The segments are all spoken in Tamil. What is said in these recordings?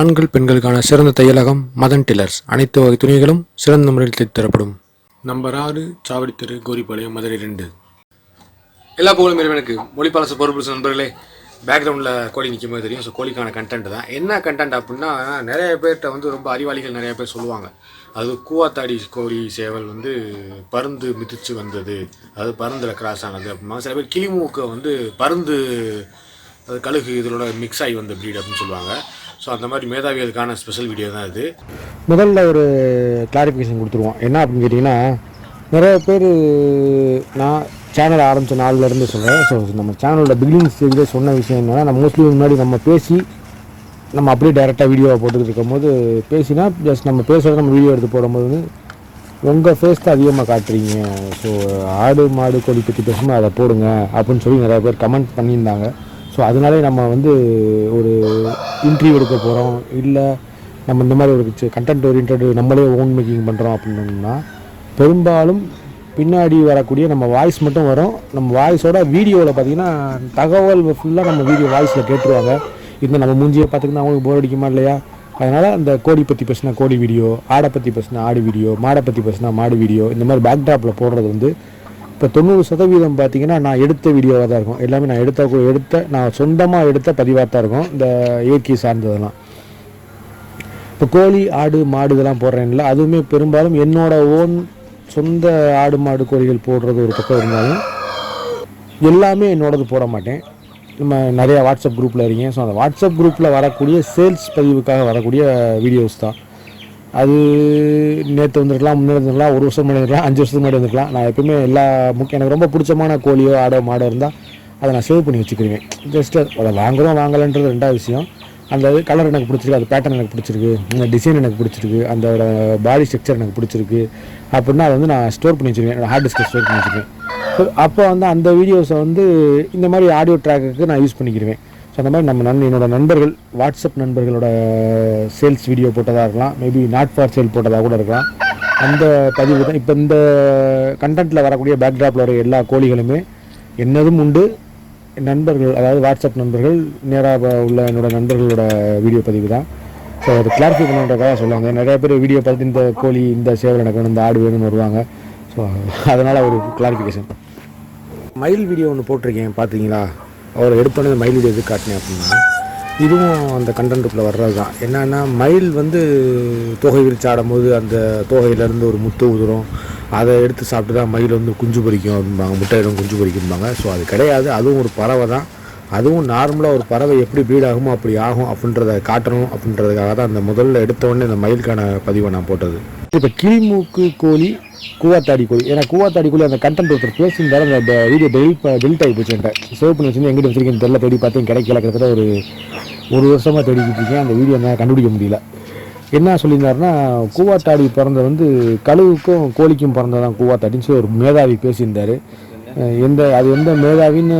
ஆண்கள் பெண்களுக்கான சிறந்த தையலகம் மதன் டில்லர்ஸ். அனைத்து வகை துணிகளும் சிறந்த முறையில் தைத்து தரப்படும். நம்பர் ஆறு சாவடி கோரிப்பாளையம் மதுரை ரெண்டு. எல்லா புகழும் இறைவனுக்கு. மொழிப்பாலச பொறுப்பு நண்பர்களே பேக்ரவுண்டில் கோழி நிற்கும் போது தெரியும். ஸோ கோழிக்கான கண்டென்ட் தான். என்ன கண்டென்ட் அப்படின்னா நிறைய பேர்கிட்ட வந்து ரொம்ப அறிவாளிகள் நிறைய பேர் சொல்லுவாங்க. அது கூவாத்தாடி கோழி சேவல் வந்து பருந்து மிதிச்சு வந்தது. அது பருந்தில் கிராஸ் ஆனது அப்படின்னா சில பேர் கிளிமூக்கை வந்து பருந்து அது கழுகு இதோட மிக்ஸ் ஆகி வந்த ப்ரீட் அப்படின்னு சொல்லுவாங்க. ஸோ அந்த மாதிரி மேதாவியதுக்கான ஸ்பெஷல் வீடியோ தான் இது. முதல்ல ஒரு கிளாரிஃபிகேஷன் கொடுத்துருவோம். என்ன அப்படின்னு கேட்டிங்கன்னா நிறைய பேர் நான் சேனல் ஆரம்பித்த நாள்லேருந்து சொல்கிறேன் ஸோ நம்ம சேனலோட பிகினிங் ஸ்டேஜில் சொன்ன விஷயம் என்னென்னா நம்ம மோஸ்ட்லி முன்னாடி நம்ம பேசி நம்ம அப்படியே டேரெக்டாக வீடியோவை போட்டுக்கிட்டு இருக்கும்போது பேசினா ஜஸ்ட் நம்ம பேசுகிறத நம்ம வீடியோ எடுத்து போடும்போது உங்கள் ஃபேஸ் தான் அதிகமாக காட்டுறீங்க. ஸோ ஆடு மாடு கோழி பற்றி பேசும்போது அதை போடுங்க அப்படின்னு சொல்லி நிறைய பேர் கமெண்ட் பண்ணியிருந்தாங்க. ஸோ அதனாலே நம்ம வந்து ஒரு இன்டர்வியூ எடுக்க போகிறோம் இல்லை நம்ம இந்த மாதிரி ஒரு கண்டென்ட் ஓரியன்ட் நம்மளே ஓன் மேக்கிங் பண்ணுறோம் அப்படின்னோம்னா பெரும்பாலும் பின்னாடி வரக்கூடிய நம்ம வாய்ஸ் மட்டும் வரும். நம்ம வாய்ஸோட வீடியோவில் பார்த்தீங்கன்னா தகவல் ஃபுல்லாக நம்ம வீடியோ வாய்ஸில் கேட்டுருவாங்க. இந்த நம்ம மூஞ்சியை பார்த்துக்கினா அவங்களுக்கு போர் அடிக்குமா இல்லையா? அதனால் அந்த கோடி பற்றி பேசினா கோடி வீடியோ ஆடை பற்றி பேசினா ஆடு வீடியோ மாடை பற்றி பேசினா மாடு வீடியோ இந்த மாதிரி பேக்ட்ராப்பில் போடுறது வந்து இப்போ தொண்ணூறு சதவீதம் பார்த்தீங்கன்னா நான் எடுத்த வீடியோவாக தான் இருக்கும். எல்லாமே நான் எடுத்த எடுத்த நான் சொந்தமாக எடுத்த பதிவாக தான் இருக்கும். இந்த இயற்கை சார்ந்ததெல்லாம். இப்போ கோழி ஆடு மாடு இதெல்லாம் போடுறேன்ல அதுவுமே பெரும்பாலும் என்னோட ஓன் சொந்த ஆடு மாடு கோழிகள் போடுறது ஒரு பக்கம் இருந்தாலும் எல்லாமே என்னோடது போட மாட்டேன். நம்ம நிறையா வாட்ஸ்அப் குரூப்பில் இருக்கீங்க ஸோ அந்த வாட்ஸ்அப் குரூப்பில் வரக்கூடிய சேல்ஸ் பதிவுக்காக வரக்கூடிய வீடியோஸ் தான். அது நேற்று வந்துருக்கலாம் முன்னாடி வந்துருக்கலாம் ஒரு வருஷம் முன்னாடி வந்துருக்கலாம் அஞ்சு வருஷத்துக்கு முன்னாடி வந்துருக்கலாம். நான் எப்பவுமே எல்லா முக்கிய எனக்கு ரொம்ப பிடிச்சமான கோழியோ ஆடோ மாடோ இருந்தால் அதை நான் சேவ் பண்ணி வச்சுக்கிடுவேன். ஜஸ்ட் அதை வாங்குறோம் வாங்கலைன்றது ரெண்டாவது விஷயம். அந்த கலர் எனக்கு பிடிச்சிருக்கு அது பேட்டர்ன் எனக்கு பிடிச்சிருக்கு இந்த டிசைன் எனக்கு பிடிச்சிருக்கு அந்த பாடி ஸ்ட்ரக்சர் எனக்கு பிடிச்சிருக்கு. அப்படின்னா அதை வந்து நான் ஸ்டோர் பண்ணி வச்சுருக்கேன் ஹார்ட் டிஸ்கில் ஸ்டோர் பண்ணி வச்சுருக்கேன் ஸோ அப்போ வந்து அந்த வீடியோஸை வந்து இந்த மாதிரி ஆடியோ ட்ராக்குக்கு நான் யூஸ் பண்ணிக்கிடுவேன். ஸோ அந்த மாதிரி நம்ம நன் என்னோட நண்பர்கள் வாட்ஸ்அப் நண்பர்களோட சேல்ஸ் வீடியோ போட்டதாக இருக்கலாம் மேபி நாட் ஃபார் சேல் போட்டதாக கூட இருக்கலாம். அந்த பதிவு தான். இப்போ இந்த கண்டென்ட்டில் வரக்கூடிய பேக்ட்ராப்பில் வர எல்லா கோழிகளுமே என்னதும் உண்டு. நண்பர்கள் அதாவது வாட்ஸ்அப் நண்பர்கள் நேராக உள்ள என்னோட நண்பர்களோட வீடியோ பதிவு தான். ஸோ அது கிளாரிஃபை பண்ணுறதுக்காக சொல்லுவாங்க. நிறைய பேர் வீடியோ பார்த்து இந்த கோழி இந்த சேவல் எனக்கு வேணும் இந்த ஆடு வேணும்னு வருவாங்க. ஸோ அதனால் ஒரு கிளாரிஃபிகேஷன் மயில் வீடியோ ஒன்று போட்டிருக்கேன் பார்த்தீங்களா அவர் எடுத்தோடனே இந்த மயில் எது காட்டினேன் அப்படின்னா இதுவும் அந்த கண்டென்ட்டுக்குள்ளே வர்றது தான் என்னென்னா மயில் வந்து தொகை விரிச்சு ஆடும்போது அந்த தொகையிலேருந்து ஒரு முத்து உதிரும். அதை எடுத்து சாப்பிட்டு தான் மயில் வந்து குஞ்சு பொரிக்கும் அப்படிம்பாங்க. முட்டையிடம் குஞ்சு பொரிக்கும்பாங்க ஸோ அது கிடையாது. அதுவும் ஒரு பறவை தான் அதுவும் நார்மலாக ஒரு பறவை எப்படி ப்ரீட் ஆகுமோ அப்படி ஆகும் அப்படின்றத காட்டணும் அப்படின்றதுக்காக தான் அந்த முதல்ல எடுத்த உடனே இந்த மயிலுக்கான பதிவை நான் போட்டது. இப்போ கிளிமூக்கு கோழி கூவாத்தாடி ஏன்னா கூவாத்தாடி அந்த கண்டென்ட் ஒருத்தர் பேசியிருந்தாரு அந்த வீடியோ டெலிட் டெலிட் ஆகி போச்சு என்கிட்ட. சேவ் பண்ணி வச்சுருந்து எங்கிட்ட வச்சிருக்கேன் தெரியல தேடி பார்த்தேன் கிடைக்கல. கிட்டத்தட்ட ஒரு ஒரு வருஷமாக தேடிக்கிட்டு இருக்கேன். அந்த வீடியோ என்ன கண்டுபிடிக்க முடியல. என்ன சொல்லியிருந்தாருன்னா கூவாத்தாடி பிறந்த வந்து கழுவுக்கும் கோழிக்கும் பிறந்ததான் கூவாத்தாடின்னு சொல்லி ஒரு மேதாவி பேசியிருந்தார். எந்த அது எந்த மேதாவின்னு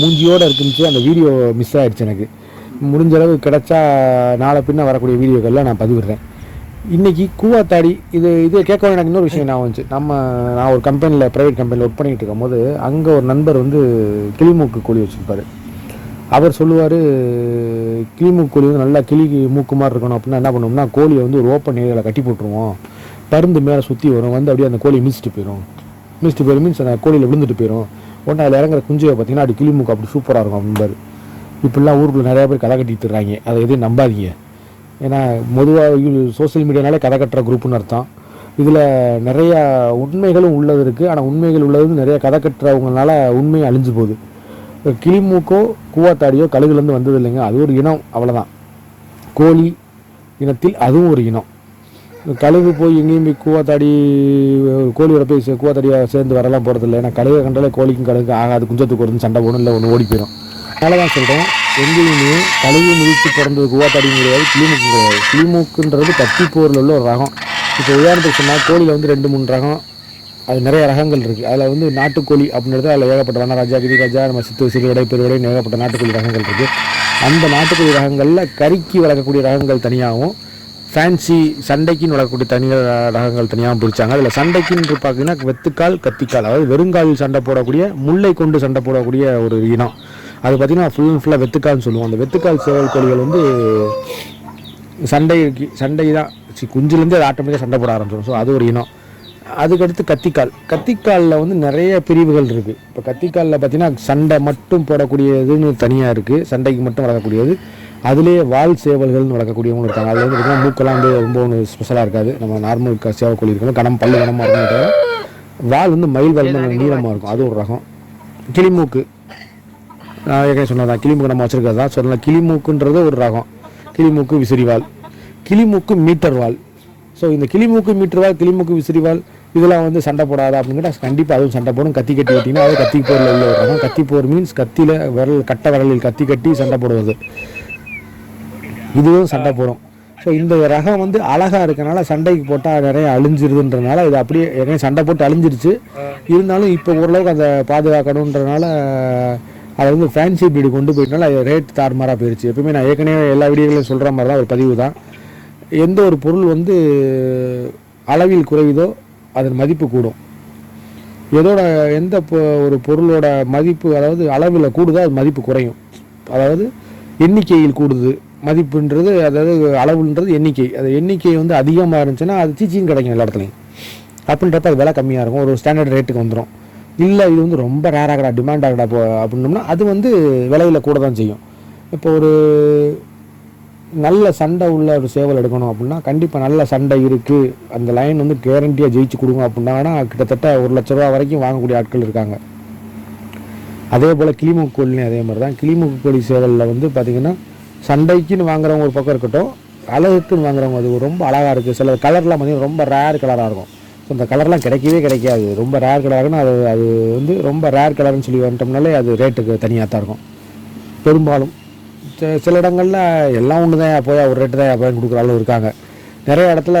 மூஞ்சியோடு இருக்குன்னு அந்த வீடியோ மிஸ் ஆயிடுச்சு எனக்கு. முடிஞ்சளவு கிடச்சா கிடைச்சா நாளை பின்ன வரக்கூடிய வீடியோக்கள்லாம் நான் பதிவிடுறேன். இன்றைக்கி கூவாத்தாடி இது இது கேட்க எனக்கு இன்னொரு விஷயம் நான் வந்துச்சு. நம்ம நான் ஒரு கம்பெனியில் ப்ரைவேட் கம்பெனியில் ஒர்க் பண்ணிகிட்டு இருக்கும்போது அங்கே ஒரு நண்பர் வந்து கிளிமூக்கு கோழி வச்சுருப்பார். அவர் சொல்லுவார் கிளிமூக்கு கோழி வந்து நல்லா கிளி மூக்கு மாதிரி இருக்கணும் அப்படின்னா என்ன பண்ணுவோம்னா கோழியை வந்து ஒரு ஓப்பன் ஏரியாவில் கட்டி போட்டுருவோம். பருந்து மேலே சுற்றி வரும். வந்து அப்படியே அந்த கோழி மிதிச்சிட்டு போயிடும் மிதிச்சிட்டு போயிடும் மீன்ஸ் அந்த கோழியில் விழுந்துட்டு போயிடும் உடனே அதில் இறங்குற குஞ்சுவை பார்த்தீங்கன்னா அப்படி கிளிமூக்கு அப்படி சூப்பராக இருக்கும் அப்படின்பாரு இப்படிலாம் ஊருக்குள்ளே நிறையா பேர் கதை கட்டிட்டு இருக்காங்க. அதை எதையும் நம்பாதீங்க. ஏன்னா பொதுவாக சோஷியல் மீடியானாலே கதை கட்டுற குரூப்புன்னு அர்த்தம். இதில் நிறையா உண்மைகளும் உள்ளது இருக்குது ஆனால் உண்மைகள் உள்ளது நிறையா நிறைய கதை கட்டுறவங்கனால உண்மை அழிஞ்சு போகுது. கிளிமூக்கோ கூவாத்தாடியோ கழுகுலேருந்து வந்தது இல்லைங்க. அது ஒரு இனம் அவ்வளோதான் கோழி இனத்தில் அதுவும் ஒரு இனம். கழுகு போய் எங்கேயும் போய் கூவாத்தாடி கோழியோட போய் சே- சேர்ந்து வரலாம் போகிறதில்ல ஏன்னா கழுகை கண்டாலே கோழிக்கும் கழுகு ஆகாது. குஞ்சத்துக்கு ஒரு சண்டை போகணும் இல்லை ஒன்று ஓடி போயிடும் அதனால தான் சொல்கிறேன் எங்கேயுமே தலையை மிதித்து பிறந்தது கூவாத்தாடியும் கிடையாது கிளிமூக்கு கிடையாது. கிளிமூக்குன்றது கத்திப்போரில் உள்ள ஒரு ரகம். இப்போ உதாரணத்துக்கு சொன்னால் கோழியில் வந்து ரெண்டு மூணு ரகம். அது நிறைய ரகங்கள் இருக்குது அதில் வந்து நாட்டுக்கோழி அப்படின்றது அதில் ஏகப்பட்ட வனராஜா கிரிராஜா நம்ம சித்து சிறுவிடை பெருவடை ஏகப்பட்ட நாட்டுக்கோழி ரகங்கள் இருக்குது அந்த நாட்டுக்கோழி ரகங்களில் கறிக்கு வளர்க்கக்கூடிய ரகங்கள் தனியாகவும் ஃபேன்சி சண்டைக்குன்னு வளர்க்கக்கூடிய தனி ரகங்கள் தனியாகவும் பிரித்தாங்க அதில் சண்டைக்குன்னு பார்த்தீங்கன்னா வெத்துக்கால் கத்திக்கால் அதாவது வெறுங்கால் சண்டை போடக்கூடிய முல்லை கொண்டு சண்டை போடக்கூடிய ஒரு இனம். அது பார்த்திங்கன்னா ஃபுல் அண்ட் ஃபுல்லாக வெத்துக்கால்னு சொல்லுவோம். அந்த வெத்துக்கால் சேவல் கோழிகள் வந்து சண்டைக்கு சண்டை தான். குஞ்சுலேருந்து அது ஆட்டோமேட்டிக்காக சண்டை போட ஆரம்பிச்சிடும். ஸோ அது ஒரு இனம். அதுக்கடுத்து கத்திக்கால். கத்திக்காலில் வந்து நிறைய பிரிவுகள் இருக்குது இப்போ கத்திக்காலில் பார்த்தீங்கன்னா சண்டை மட்டும் போடக்கூடியதுன்னு தனியாக இருக்குது சண்டைக்கு மட்டும் வளர்க்கக்கூடியது. அதுலேயே வால் சேவல்கள்னு வளர்க்கக்கூடியவங்களும் இருக்காங்க. அதில் வந்து பார்த்தீங்கன்னா மூக்கெல்லாம் வந்து ரொம்ப ஒன்று ஸ்பெஷலாக இருக்காது. நம்ம நார்மல் க சேவக்கோழி இருக்கணும் கணம் பல்லு கணமாக இருக்கும் வால் வந்து மயில் வால் நீளமாக இருக்கும். அது ஒரு ரகம். கிளிமூக்கு. நான் ஏற்கனவே சொன்னதான் கிளிமூக்கு நம்ம வச்சுருக்கிறது? தான் சொல்லலாம் கிளிமூக்குன்றது ஒரு ரகம். கிளிமூக்கு விசிறிவால். கிளிமூக்கு மீட்டர் வால் ஸோ இந்த கிளிமூக்கு மீட்டர் வால் கிளிமூக்கு விசிறிவால் இதெல்லாம் வந்து சண்டை போடாதா அப்படின்னு கேட்டால் கண்டிப்பாக அதுவும் சண்டை போடும். கத்தி கட்டி கட்டினா அது கத்தி போரில் உள்ள ஒரு ரகம். கத்தி போர் மீன்ஸ் கத்தியில் விரல் கட்ட விரலில் கத்தி கட்டி சண்டை போடுவது. இதுவும் சண்டை போடும். ஸோ இந்த ரகம் வந்து அழகாக இருக்கனால சண்டைக்கு போட்டால் நிறைய அழிஞ்சிருதுன்றனால இது அப்படியே ஏற்கனவே சண்டை போட்டு அழிஞ்சிருச்சு. இருந்தாலும் இப்போ ஓரளவுக்கு அதை பாதுகாக்கணுன்றனால அதை வந்து ஃபேன்சி பீடு கொண்டு போயிட்டனால அது ரேட் தாறுமாறாக போயிடுச்சு எப்பவுமே நான் ஏற்கனவே எல்லா வீடியோகளையும் சொல்கிற மாதிரி தான் ஒரு பதிவு தான் எந்த ஒரு பொருள் வந்து அளவில் குறையுதோ அதன் மதிப்பு கூடும். எதோட எந்த ஒரு பொருளோட மதிப்பு அதாவது அளவில் கூடுதோ அது மதிப்பு குறையும். அதாவது எண்ணிக்கையில் கூடுது. மதிப்புன்றது அதாவது அளவுன்றது எண்ணிக்கை. அது எண்ணிக்கை வந்து அதிகமாக இருந்துச்சுன்னா அது சீச்சின்னு கிடைக்கும் எல்லா இடத்துலையும். அப்படின்றப்ப அது விலை கம்மியாக இருக்கும். ஒரு ஸ்டாண்டர்ட் ரேட்டுக்கு வந்துடும் இல்லை இது வந்து ரொம்ப ரேராகடா டிமாண்ட் ஆகடா போ அப்படின்னோம்னா அது வந்து விலையில் கூட தான் செய்யும். இப்போ ஒரு நல்ல சண்டை உள்ள ஒரு சேவல் எடுக்கணும் அப்படின்னா கண்டிப்பாக நல்ல சண்டை இருக்குது அந்த லைன் வந்து கேரண்டியாக ஜெயிச்சு கொடுங்க அப்படின்னா கிட்டத்தட்ட ஒரு லட்ச ரூபா வரைக்கும் வாங்கக்கூடிய ஆட்கள் இருக்காங்க. அதே போல் கிளிமுக்கு கோழிலையும் அதே மாதிரி தான். கிளிமுக்கு கோழி சேவலில் வந்து பார்த்திங்கன்னா சண்டைக்குன்னு வாங்குறவங்க ஒரு பக்கம் இருக்கட்டும் அழகுக்குன்னு வாங்குறவங்க அது ரொம்ப அழகாக இருக்குது சில கலர்லாம் பார்த்திங்கன்னா ரொம்ப ரேர் கலராக இருக்கும். ஸோ இந்த கலர்லாம் கிடைக்கவே கிடைக்காது. ரொம்ப ரேர் கலர்னா அது அது வந்து ரொம்ப ரேர் கலர்னு சொல்லி வந்துட்டோம்னாலே அது ரேட்டுக்கு தனியாக தான் இருக்கும். பெரும்பாலும் சில இடங்களில் எல்லாம் ஒன்று தான் போய் ஒரு ரேட்டு தான் போய் கொடுக்குற அளவு இருக்காங்க. நிறைய இடத்துல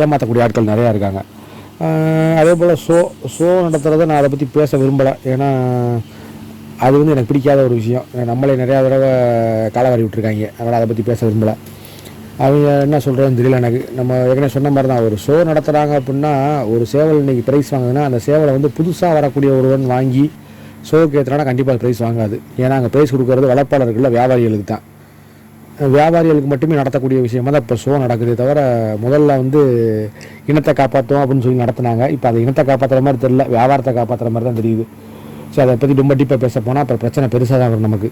ஏமாற்றக்கூடிய ஆட்கள் நிறையா இருக்காங்க. அதே போல் ஷோ ஷோ நடத்துகிறத நான் அதை பற்றி பேச விரும்பலை. ஏன்னா அது வந்து எனக்கு பிடிக்காத ஒரு விஷயம். நம்மளே நிறையா தடவை காலவாரி விட்டுருக்காங்க. அதனால் அதை பற்றி பேச விரும்பலை. அவங்க என்ன சொல்கிறதுன்னு தெரியல எனக்கு. நம்ம ஏற்கனவே சொன்ன மாதிரி தான் ஒரு ஷோ நடத்துகிறாங்க அப்படின்னா ஒரு சேவல் இன்னைக்கு ப்ரைஸ் வாங்குதுன்னா அந்த சேவலை வந்து புதுசாக வரக்கூடிய ஒருவன் வாங்கி ஷோவுக்கு ஏற்றுனா கண்டிப்பாக ப்ரைஸ் வாங்காது. ஏன்னா அங்கே ப்ரைஸ் கொடுக்கறது வளர்ப்பாளர்கள் வியாபாரிகளுக்கு தான். வியாபாரிகளுக்கு மட்டுமே நடத்தக்கூடிய விஷயமா தான் இப்போ ஷோ நடக்குதே தவிர முதல்ல வந்து இனத்தை காப்பாற்றுவோம் அப்படின்னு சொல்லி நடத்துனாங்க. இப்போ அது இனத்தை காப்பாற்றுற மாதிரி தெரியல வியாபாரத்தை காப்பாற்றுற மாதிரி தான் தெரியுது. ஸோ அதை பற்றி ரொம்ப டீப்பாக பேச போனால் அப்புறம் பிரச்சனை பெருசாக தான் வரும் நமக்கு.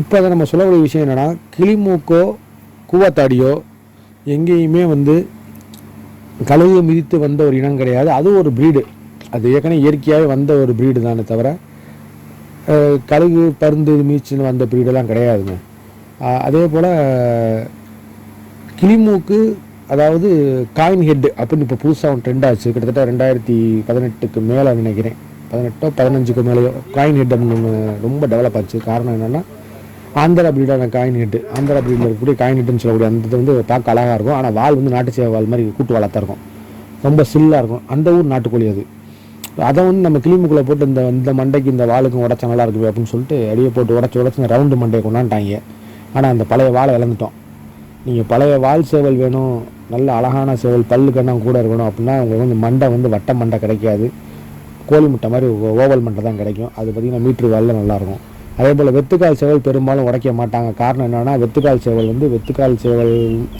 இப்போ அதை நம்ம சொல்லக்கூடிய விஷயம் என்னென்னா கிளிமூக்கோ கூவத்தாடியோ எங்கேயுமே வந்து கழுகு மிதித்து வந்த ஒரு இனம் கிடையாது. அது ஒரு ப்ரீடு அது ஏற்கனவே இயற்கையாகவே வந்த ஒரு ப்ரீடு தானே தவிர கழுகு பருந்து மீச்சுன்னு வந்த ப்ரீடெல்லாம் கிடையாதுங்க. அதே போல் கிளிமூக்கு அதாவது காயின் ஹெட் அப்படின்னு இப்போ புதுசாக ஒன்று ட்ரெண்ட் ஆச்சு. கிட்டத்தட்ட ரெண்டாயிரத்தி பதினெட்டுக்கு மேலே நினைக்கிறேன். பதினெட்டோ பதினஞ்சுக்கு மேலேயோ காயின் ஹெட் அப்படின்னு ரொம்ப டெவலப் ஆச்சு. காரணம் என்னென்னா ஆந்திரா பிரீடான காயின் ஹெட்டு ஆந்திரா பிரீடில் இருக்கக்கூடிய காயின் ஹெட்டுன்னு சொல்லக்கூடிய அந்த இது வந்து பார்க்க அழகாக இருக்கும். ஆனால் வால் வந்து நாட்டு சேவை வால் மாதிரி கூட்டு வாழத்தான் இருக்கும். ரொம்ப சில்லாக இருக்கும். அந்த ஊர் நாட்டுக்கோழி அது. அதை வந்து நம்ம கிளிமுக்குள்ளே போட்டு இந்த இந்த மண்டைக்கு இந்த வாளுக்கும் உடச்சா நல்லா இருக்குது அப்படின்னு சொல்லிட்டு அடியே போட்டு உடச்சி உடச்சி இந்த ரவுண்டு மண்டையை கொண்டாண்டாங்க. ஆனால் அந்த பழைய வாழை இழந்துட்டோம். நீங்கள் பழைய வால் சேவல் வேணும் நல்ல அழகான சேவல் பல்லு கூட இருக்கணும் அப்படின்னா உங்களுக்கு வந்து மண்டை வந்து வட்ட மண்டை கிடைக்காது. கோழி முட்டை மாதிரி ஓவல் மண்டை தான் கிடைக்கும். அது பார்த்திங்கன்னா மீட்ரு வாலில் நல்லாயிருக்கும் அதே போல் வெத்துக்கால் சேவல் பெரும்பாலும் உடைக்க மாட்டாங்க. காரணம் என்னென்னா வெத்துக்கால் சேவல் வந்து வெத்துக்கால் சேவல்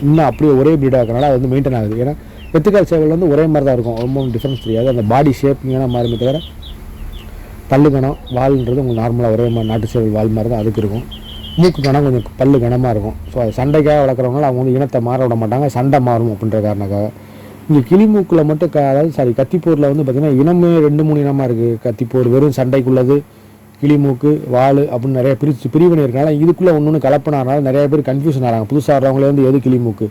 இன்னும் அப்படியே ஒரே ப்ரீடாக இருக்கனால அது வந்து மெயின்டைன் ஆகுது. ஏன்னா வெத்துக்கால் சேவல் வந்து ஒரே மாதிரி தான் இருக்கும். ரொம்ப டிஃப்ரென்ஸ் தெரியாது. அந்த பாடி ஷேப் மாறுமே தவிர பல்லு கணம் வால்ன்றது உங்களுக்கு நார்மலாக ஒரே மாதிரி நாட்டு சேவல் வால் மாதிரி தான் அதுக்கு இருக்கும். மூக்கு கணம் கொஞ்சம் பல்லு கனமாக இருக்கும். ஸோ அது சண்டைக்காக வளர்க்குறவங்க அவங்க வந்து இனத்தை மாற விட மாட்டாங்க. சண்டை மாறும் அப்படின்ற காரணக்காக இங்கே கிளிமூக்கில் மட்டும் க அதாவது சாரி கத்திப்பூரில் வந்து பார்த்திங்கன்னா இனமே ரெண்டு மூணு இனமாக இருக்குது கத்திப்பூர் வெறும் சண்டைக்குள்ளது. கிளிமூக்கு வால் அப்படின்னு நிறைய பிரிச்சு பிரிவினை இருக்கனால இதுக்குள்ளே ஒன்று ஒன்று கலப்பினால நிறைய பேர் கன்ஃபியூஷன் ஆகிறாங்க புதுசாக வர்றவங்களே வந்து எது கிளிமூக்கு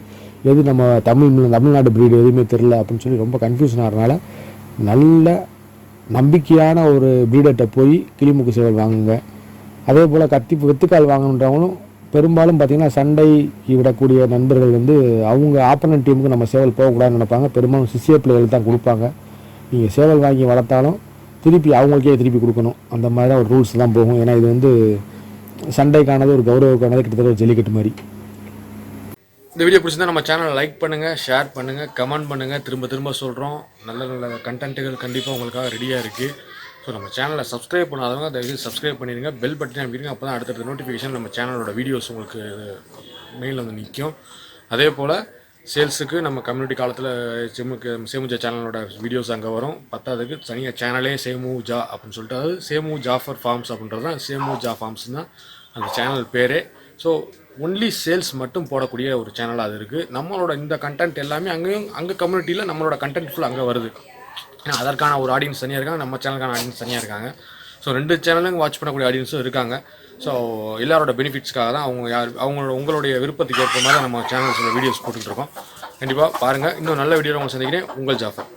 எது நம்ம தமிழ் தமிழ்நாடு பிரீடு எதுவுமே தெரில அப்படின்னு சொல்லி ரொம்ப கன்ஃபியூஷன் ஆகிறனால நல்ல நம்பிக்கையான ஒரு பிரீடர்கிட்ட போய் கிளிமூக்கு சேவல் வாங்குங்க. அதே போல் கத்தி வெத்துக்கால் வாங்கணுன்றவங்களும் பெரும்பாலும் பார்த்திங்கன்னா சண்டைக்கு விடக்கூடிய நண்பர்கள் வந்து அவங்க ஆப்போனன்ட் டீமுக்கு நம்ம சேவல் போகக்கூடாதுன்னு நினைப்பாங்க. பெரும்பாலும் சிசிய பிள்ளைகள் தான் கொடுப்பாங்க. நீங்கள் சேவல் வாங்கி வளர்த்தாலும் திருப்பி அவங்களுக்கே திருப்பி கொடுக்கணும். அந்த மாதிரி தான் ஒரு ரூல்ஸ் தான் போகும். ஏன்னா இது வந்து சண்டைக்கானது ஒரு கௌரவக்கானது கிட்டத்தட்ட ஒரு ஜல்லிக்கட்டு மாதிரி. இந்த வீடியோ பிடிச்சிருந்தா நம்ம சேனலை லைக் பண்ணுங்கள் ஷேர் பண்ணுங்கள் கமெண்ட் பண்ணுங்கள் திரும்ப திரும்ப சொல்கிறோம் நல்ல நல்ல கண்டென்ட்டுகள் கண்டிப்பாக உங்களுக்காக ரெடியாக இருக்குது ஸோ நம்ம சேனலை சப்ஸ்கிரைப் பண்ணாதவங்க தயவுசெய்து சப்ஸ்கிரைப் பண்ணிடுங்க. பெல் பட்டன் அமைக்கிறீங்க அப்போ தான் அடுத்தடுத்த நோட்டிஃபிகேஷன் நம்ம சேனலோட வீடியோஸ் உங்களுக்கு மெயிலில் வந்து நிற்கும் அதே போல் சேல்ஸுக்கு நம்ம கம்யூனிட்டி காலத்தில் செம்முக்கு சேமுஜா சேனலோட வீடியோஸ் அங்கே வரும். பத்தாவதுக்கு தனியாக சேனலே சேமு ஜா அப்படின்னு சொல்லிட்டு அதாவது சேமு ஜாஃபர் ஃபார்ம்ஸ் அப்படின்றது தான். சேமு ஜா ஃபார்ம்ஸ் தான் அந்த சேனல் பேரே. ஸோ ஒன்லி சேல்ஸ் மட்டும் போடக்கூடிய ஒரு சேனலாக அது இருக்குது நம்மளோட இந்த கண்டென்ட் எல்லாமே அங்கேயும் அங்கே கம்யூனிட்டியில் நம்மளோட கண்டென்ட் ஃபுல் அங்கே வருது. ஏன்னா அதற்கான ஒரு ஆடியன்ஸ் தனியாக இருக்காங்க நம்ம சேனலுக்கான ஆடியன்ஸ் தனியாக இருக்காங்க. ஸோ ரெண்டு சேனலும் வாட்ச் பண்ணக்கூடிய ஆடியன்ஸும் இருக்காங்க. ஸோ எல்லாரோட பெனிஃபிட்ஸ்க்காக தான் அவங்க யார் அவங்களோட உங்களுடைய விருப்பத்துக்கு ஏற்ற மாதிரி நம்ம சேனல்ஸில் வீடியோஸ் போட்டுட்ருக்கோம் கண்டிப்பாக பாருங்கள் இன்னும் நல்ல வீடியோ உங்களை சந்திக்கிறேன். உங்கள் ஜாஃபர்.